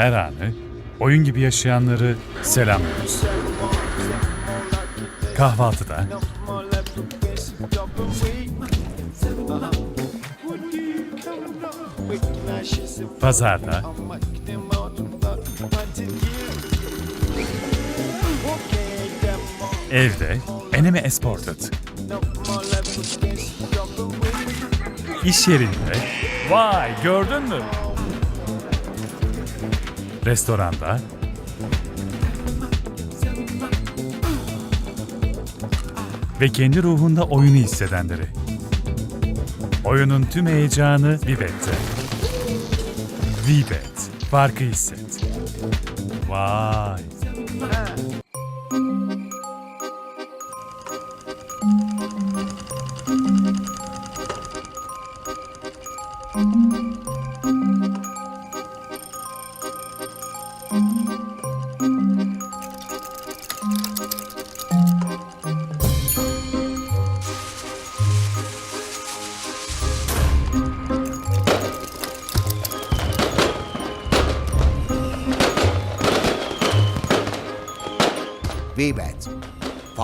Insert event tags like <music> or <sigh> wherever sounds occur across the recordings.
Her anı oyun gibi yaşayanları selamlıyoruz. Kahvaltıda, pazarda, evde, Eneme Esported. İş yerinde, vay gördün mü? Restoranda, ve kendi ruhunda oyunu hissedenleri. Oyunun tüm heyecanı Vibet'te. Vibet, farkı hisset. Vay.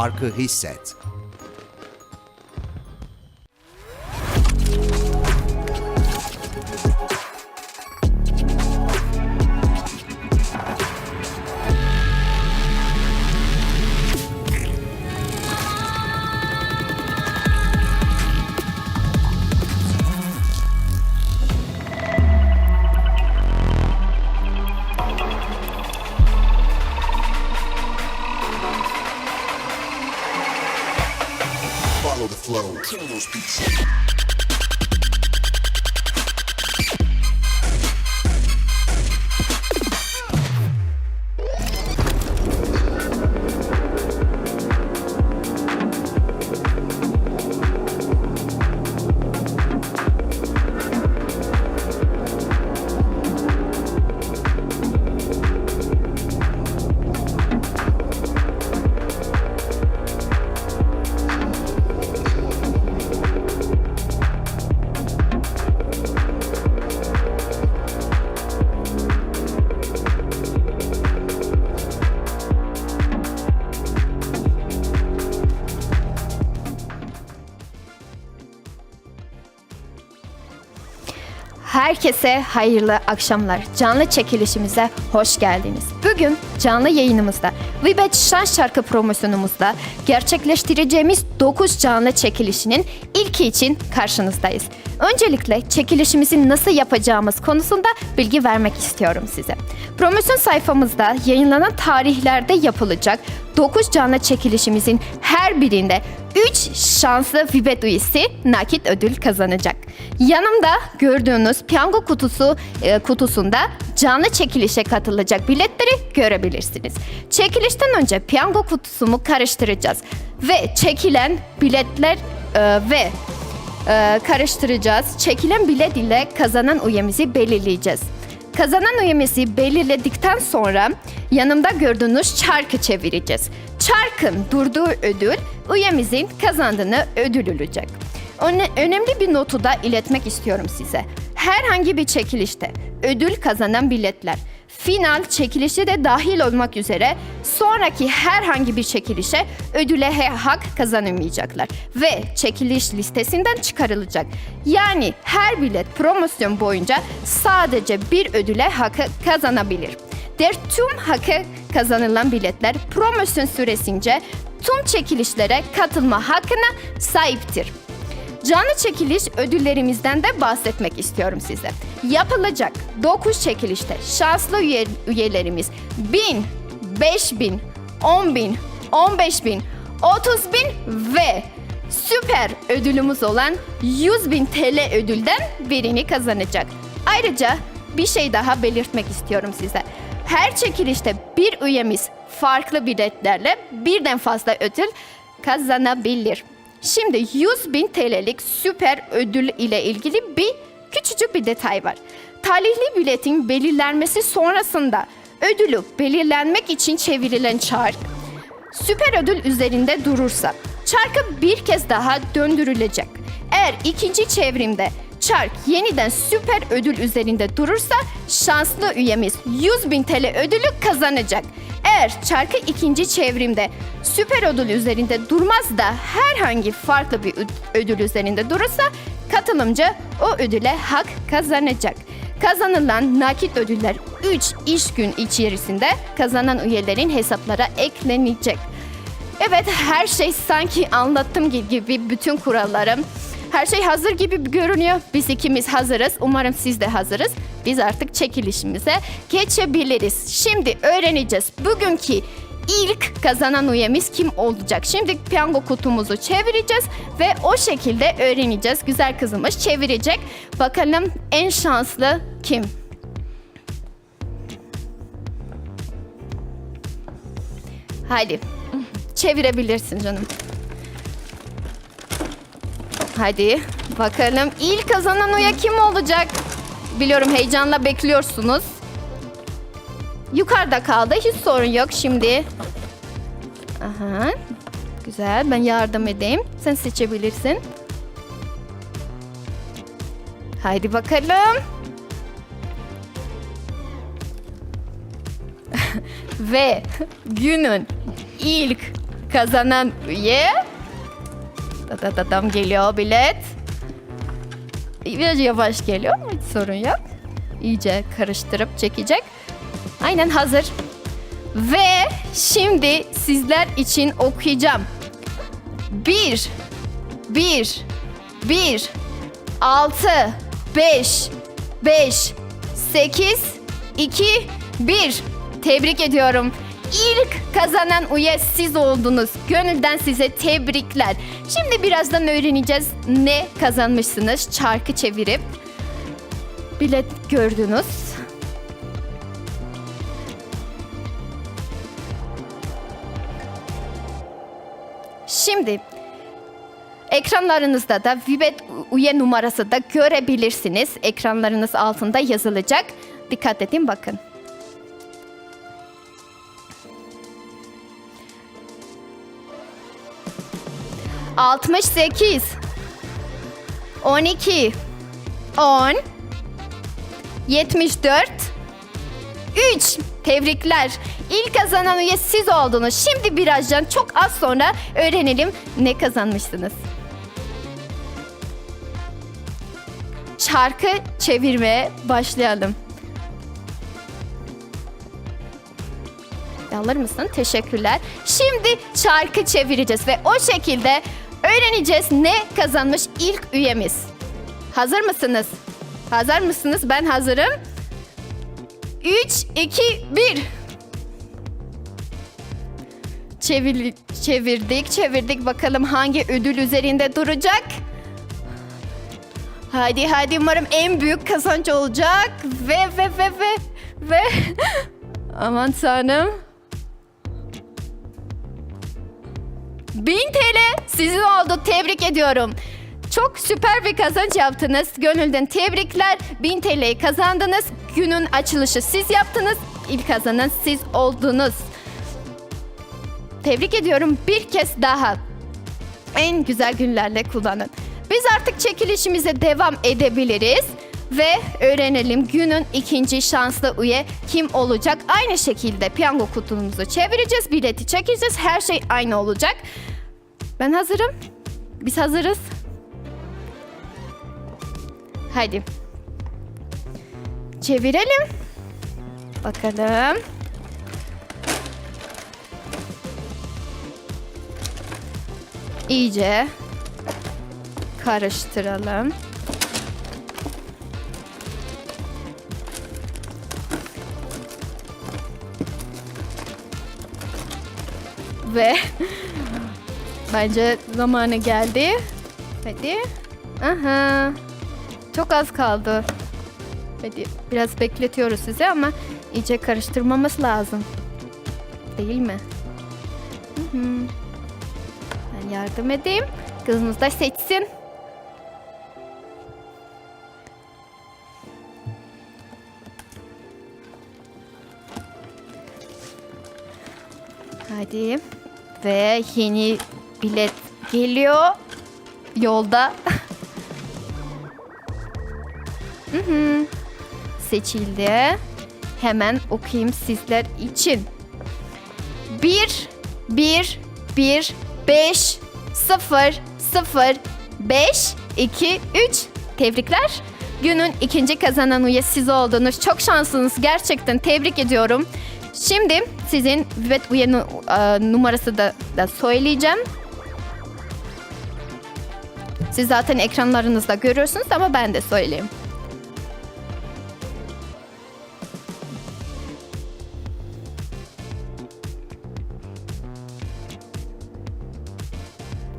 Farkı hisset. Herkese hayırlı akşamlar. Canlı çekilişimize hoş geldiniz. Bugün canlı yayınımızda Vibet Şan şarkı promosyonumuzda gerçekleştireceğimiz 9 canlı çekilişinin ilki için karşınızdayız. Öncelikle çekilişimizi nasıl yapacağımız konusunda bilgi vermek istiyorum size. Promosyon sayfamızda yayınlanan tarihlerde yapılacak 9 canlı çekilişimizin her birinde 3 şanslı Vibet üyesi nakit ödül kazanacak. Yanımda gördüğünüz piyango kutusu e, kutusunda canlı çekilişe katılacak biletleri görebilirsiniz. Çekilişten önce piyango kutusumu karıştıracağız ve çekilen biletler e, ve e, karıştıracağız. Çekilen bilet ile kazanan üyemizi belirleyeceğiz. Kazanan üyemizi belirledikten sonra yanımda gördüğünüz çarkı çevireceğiz. Çarkın durduğu ödül üyemizin kazandığını ödül olacak. Öne- önemli bir notu da iletmek istiyorum size. Herhangi bir çekilişte ödül kazanan biletler final çekilişi de dahil olmak üzere sonraki herhangi bir çekilişe ödüle hak kazanamayacaklar ve çekiliş listesinden çıkarılacak. Yani her bilet promosyon boyunca sadece bir ödüle hakkı kazanabilir. Der tüm hakkı kazanılan biletler promosyon süresince tüm çekilişlere katılma hakkına sahiptir. Canlı çekiliş ödüllerimizden de bahsetmek istiyorum size. Yapılacak 9 çekilişte şanslı üye, üyelerimiz 1000, 5000, 10000, 15000, 30000 ve süper ödülümüz olan 100.000 TL ödülden birini kazanacak. Ayrıca bir şey daha belirtmek istiyorum size. Her çekilişte bir üyemiz farklı biletlerle birden fazla ödül kazanabilir. Şimdi 100 bin TL'lik süper ödül ile ilgili bir küçücük bir detay var. Talihli biletin belirlenmesi sonrasında ödülü belirlenmek için çevrilen çark süper ödül üzerinde durursa çarkı bir kez daha döndürülecek. Eğer ikinci çevrimde çark yeniden süper ödül üzerinde durursa şanslı üyemiz 100 bin TL ödülü kazanacak. Eğer çarkı ikinci çevrimde süper ödül üzerinde durmaz da herhangi farklı bir öd- ödül üzerinde durursa katılımcı o ödüle hak kazanacak. Kazanılan nakit ödüller 3 iş gün içerisinde kazanan üyelerin hesaplara eklenecek. Evet her şey sanki anlattığım gibi bütün kurallarım. Her şey hazır gibi görünüyor. Biz ikimiz hazırız. Umarım siz de hazırız. Biz artık çekilişimize geçebiliriz. Şimdi öğreneceğiz. Bugünkü ilk kazanan üyemiz kim olacak? Şimdi piyango kutumuzu çevireceğiz ve o şekilde öğreneceğiz. Güzel kızımız çevirecek. Bakalım en şanslı kim? Hadi çevirebilirsin canım. Hadi bakalım ilk kazanan üye kim olacak? Biliyorum heyecanla bekliyorsunuz. Yukarıda kaldı hiç sorun yok şimdi. Aha. Güzel ben yardım edeyim. Sen seçebilirsin. Haydi bakalım. <laughs> Ve <laughs> günün ilk kazanan üye Da da da dam geliyor bilet. Biraz yavaş geliyor ama hiç sorun yok. İyice karıştırıp çekecek. Aynen hazır. Ve şimdi sizler için okuyacağım. Bir, bir, bir, altı, beş, beş, sekiz, iki, bir. Tebrik ediyorum. İlk kazanan üye siz oldunuz. Gönülden size tebrikler. Şimdi birazdan öğreneceğiz ne kazanmışsınız çarkı çevirip. Bilet gördünüz. Şimdi ekranlarınızda da Vibet üye numarası da görebilirsiniz. Ekranlarınız altında yazılacak. Dikkat edin bakın. Altmış sekiz. On iki. On. Yetmiş dört. Üç. Tebrikler. İlk kazanan üye siz oldunuz. Şimdi birazdan çok az sonra öğrenelim ne kazanmışsınız. Çarkı çevirmeye başlayalım. Alır mısın? Teşekkürler. Şimdi çarkı çevireceğiz ve o şekilde öğreneceğiz ne kazanmış ilk üyemiz. Hazır mısınız? Hazır mısınız? Ben hazırım. 3, 2, 1. Çevir, çevirdik, çevirdik. Bakalım hangi ödül üzerinde duracak? Hadi hadi umarım en büyük kazanç olacak. Ve ve ve ve ve <laughs> aman tanrım. 1000 TL sizin oldu. Tebrik ediyorum. Çok süper bir kazanç yaptınız. Gönülden tebrikler. 1000 TL'yi kazandınız. Günün açılışı siz yaptınız. İlk kazanan siz oldunuz. Tebrik ediyorum bir kez daha. En güzel günlerle kullanın. Biz artık çekilişimize devam edebiliriz ve öğrenelim günün ikinci şanslı üye kim olacak. Aynı şekilde piyango kutumuzu çevireceğiz, bileti çekeceğiz. Her şey aynı olacak. Ben hazırım. Biz hazırız. Haydi. Çevirelim. Bakalım. İyice karıştıralım. Ve bence zamanı geldi. Hadi. Aha. Çok az kaldı. Hadi biraz bekletiyoruz sizi ama iyice karıştırmamız lazım. Değil mi? Hı hı. Ben yardım edeyim. Kızımız da seçsin. Hadi. Ve yeni bilet geliyor. Yolda. <laughs> Seçildi. Hemen okuyayım sizler için. 1 1 1 5 0 0 5 2 3 Tebrikler. Günün ikinci kazanan üyesi siz oldunuz. Çok şanslısınız. Gerçekten tebrik ediyorum. Şimdi sizin Vivet üye nu- numarası da, da söyleyeceğim. Siz zaten ekranlarınızda görüyorsunuz ama ben de söyleyeyim.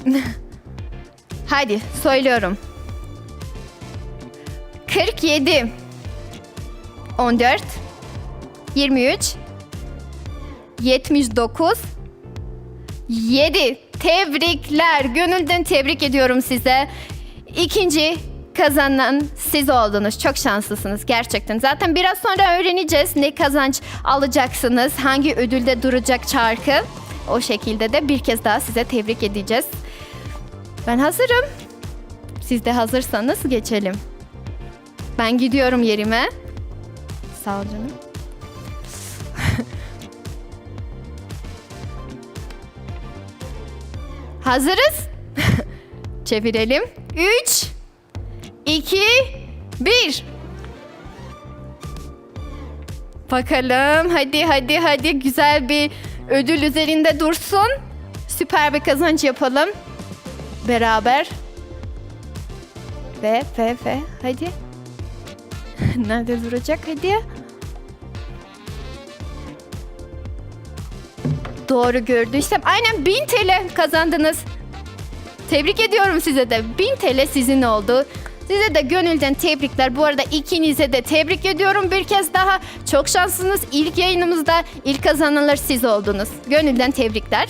<laughs> Hadi söylüyorum. 47 14 23 79 7 Tebrikler. Gönülden tebrik ediyorum size. İkinci kazanan siz oldunuz. Çok şanslısınız gerçekten. Zaten biraz sonra öğreneceğiz ne kazanç alacaksınız. Hangi ödülde duracak çarkı. O şekilde de bir kez daha size tebrik edeceğiz. Ben hazırım. Siz de hazırsanız geçelim. Ben gidiyorum yerime. Sağ ol canım. Hazırız. <laughs> Çevirelim. 3 2 1 Bakalım. Hadi hadi hadi güzel bir ödül üzerinde dursun. Süper bir kazanç yapalım. Beraber. Ve ve ve hadi. <laughs> Nerede duracak hadi. Doğru gördüysem aynen 1000 TL kazandınız. Tebrik ediyorum size de. 1000 TL sizin oldu. Size de gönülden tebrikler. Bu arada ikinize de tebrik ediyorum bir kez daha. Çok şanslısınız. İlk yayınımızda ilk kazananlar siz oldunuz. Gönülden tebrikler.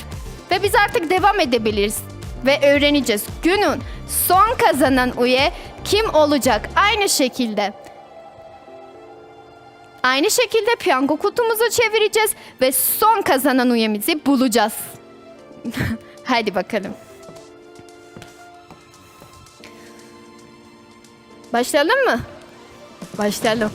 Ve biz artık devam edebiliriz. Ve öğreneceğiz. Günün son kazanan üye kim olacak? Aynı şekilde. Aynı şekilde piyango kutumuzu çevireceğiz ve son kazanan üyemizi bulacağız. <laughs> Haydi bakalım. Başlayalım mı? Başlayalım.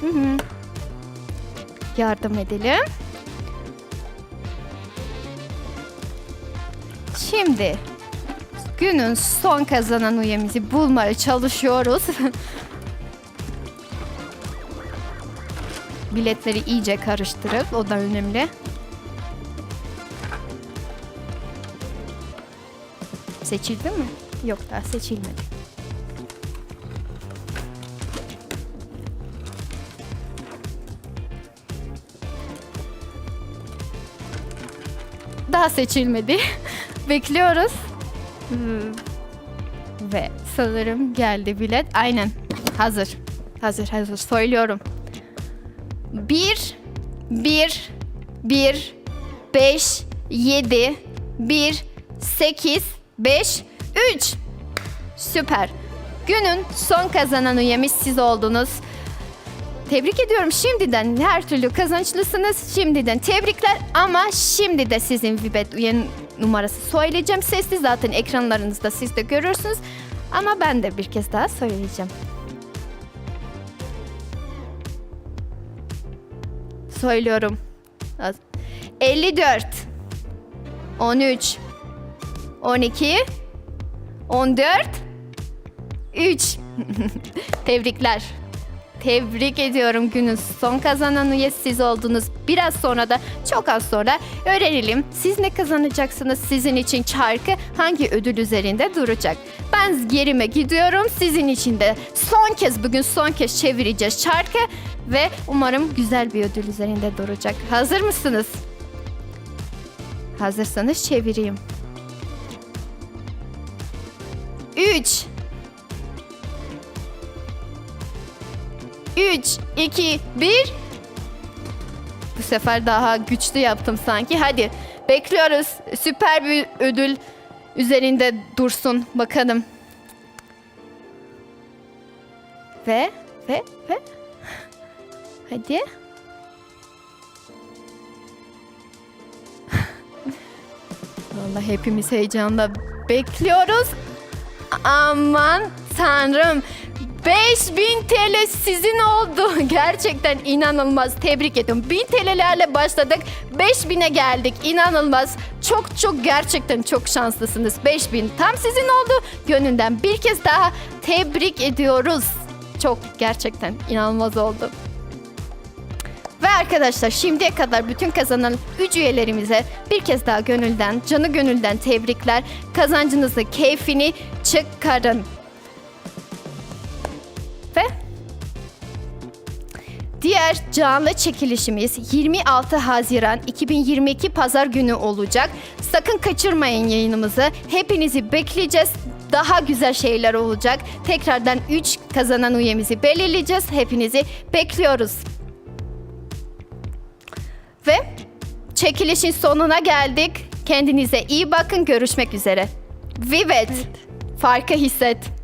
Hı hı. Yardım edelim. Şimdi günün son kazanan üyemizi bulmaya çalışıyoruz. <laughs> Biletleri iyice karıştırıp o da önemli. Seçildi mi? Yok daha seçilmedi. Daha seçilmedi. <laughs> Bekliyoruz. Hmm. Ve sanırım geldi bilet. Aynen. Hazır. Hazır hazır. Söylüyorum. 1 1 1 5 7 1 8 5 3 Süper. Günün son kazanan üyemiz siz oldunuz. Tebrik ediyorum şimdiden her türlü kazançlısınız. Şimdiden tebrikler ama şimdi de sizin Vibet üye numarası söyleyeceğim. Sesli zaten ekranlarınızda siz de görürsünüz. Ama ben de bir kez daha söyleyeceğim. Söylüyorum. 54 13 12 14 3 Tebrikler. Tebrik ediyorum günün son kazanan üyesi siz oldunuz. Biraz sonra da çok az sonra öğrenelim. Siz ne kazanacaksınız? Sizin için çarkı hangi ödül üzerinde duracak? Ben yerime gidiyorum. Sizin için de son kez bugün son kez çevireceğiz çarkı. Ve umarım güzel bir ödül üzerinde duracak. Hazır mısınız? Hazırsanız çevireyim. 3 3 2 1 Bu sefer daha güçlü yaptım sanki. Hadi bekliyoruz. Süper bir ödül üzerinde dursun bakalım. Ve ve ve Hadi. Vallahi hepimiz heyecanla bekliyoruz. Aman tanrım. 5000 TL sizin oldu. <laughs> Gerçekten inanılmaz. Tebrik ediyorum. 1000 TL'lerle başladık. 5000'e geldik. İnanılmaz. Çok çok gerçekten çok şanslısınız. 5000 tam sizin oldu. Gönülden bir kez daha tebrik ediyoruz. Çok gerçekten inanılmaz oldu. Ve arkadaşlar şimdiye kadar bütün kazanan 3 üyelerimize bir kez daha gönülden, canı gönülden tebrikler. Kazancınızı, keyfini çıkarın. Diğer canlı çekilişimiz 26 Haziran 2022 Pazar günü olacak. Sakın kaçırmayın yayınımızı. Hepinizi bekleyeceğiz. Daha güzel şeyler olacak. Tekrardan 3 kazanan üyemizi belirleyeceğiz. Hepinizi bekliyoruz. Ve çekilişin sonuna geldik. Kendinize iyi bakın. Görüşmek üzere. Vivet. Farkı hisset.